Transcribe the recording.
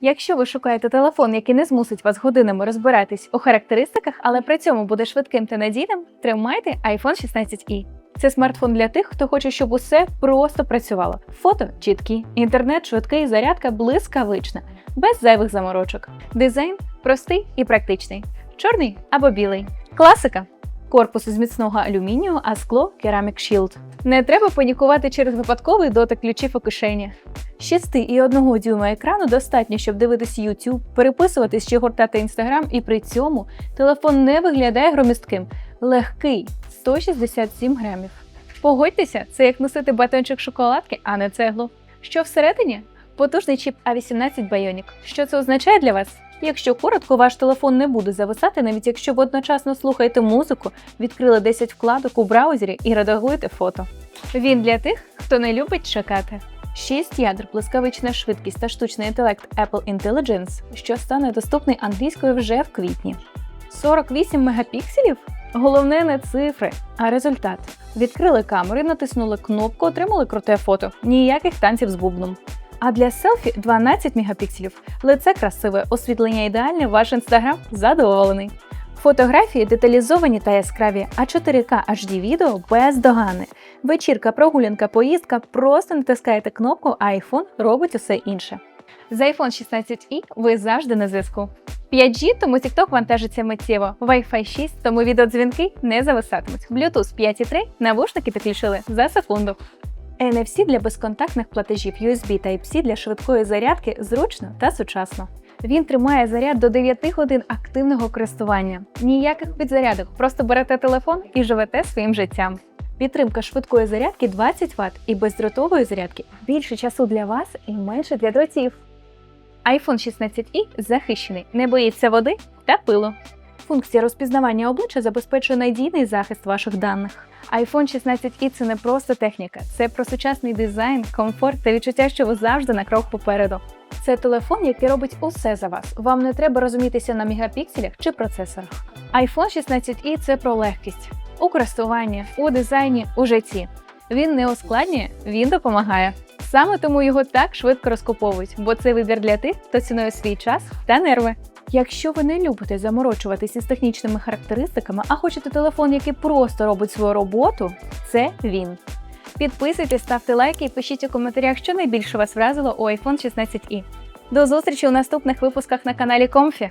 Якщо ви шукаєте телефон, який не змусить вас годинами розбиратись у характеристиках, але при цьому буде швидким та надійним, тримайте iPhone 16i. Це смартфон для тих, хто хоче, щоб усе просто працювало. Фото чіткі, інтернет швидкий, зарядка блискавична, без зайвих заморочок. Дизайн простий і практичний: чорний або білий. Класика. Корпус із міцного алюмінію, а скло Ceramic Shield. Не треба панікувати через випадковий дотик ключів у кишені. 6 і 1 дюйма екрану достатньо, щоб дивитись YouTube, переписуватись чи гортати Instagram, і при цьому телефон не виглядає громістким. Легкий 167 грамів. Погодьтеся, це як носити батончик шоколадки, а не цеглу. Що всередині? Потужний чіп A18 Bionic. Що це означає для вас? Якщо коротко, ваш телефон не буде зависати, навіть якщо ви одночасно слухаєте музику, відкрили 10 вкладок у браузері і редагуєте фото. Він для тих, хто не любить чекати. 6 ядер, блискавична швидкість та штучний інтелект Apple Intelligence, що стане доступний англійською вже в квітні. 48 мегапікселів? Головне не цифри, а результат. Відкрили камери, натиснули кнопку, отримали круте фото. Ніяких танців з бубном. А для селфі 12 мегапікселів. Лице красиве, освітлення ідеальне, ваш інстаграм задоволений. Фотографії деталізовані та яскраві, а 4К HD відео бездоганне. Вечірка, прогулянка, поїздка, просто натискаєте кнопку, а iPhone робить усе інше. З iPhone 16i ви завжди на зв'язку. 5G, тому TikTok вантажиться миттєво. Wi-Fi 6, тому відеодзвінки не зависатимуть. Bluetooth 5.3 навушники підключили за секунду. NFC для безконтактних платежів, USB Type-C для швидкої зарядки зручно та сучасно. Він тримає заряд до 9 годин активного користування. Ніяких підзарядок, просто берете телефон і живете своїм життям. Підтримка швидкої зарядки 20 Вт і бездротової зарядки більше часу для вас і менше для дротів. iPhone 16i захищений, не боїться води та пилу. Функція розпізнавання обличчя забезпечує надійний захист ваших даних. iPhone 16i це не просто техніка, це про сучасний дизайн, комфорт та відчуття, що ви завжди на крок попереду. Це телефон, який робить усе за вас. Вам не треба розумітися на мегапікселях чи процесорах. iPhone 16i це про легкість у користуванні, у дизайні, у житті. Він не ускладнює, він допомагає. Саме тому його так швидко розкуповують, бо це вибір для тих, хто цінує свій час та нерви. Якщо ви не любите заморочуватися з технічними характеристиками, а хочете телефон, який просто робить свою роботу, це він. Підписуйтесь, ставте лайки і пишіть у коментарях, що найбільше вас вразило у iPhone 16i. До зустрічі у наступних випусках на каналі Comfy.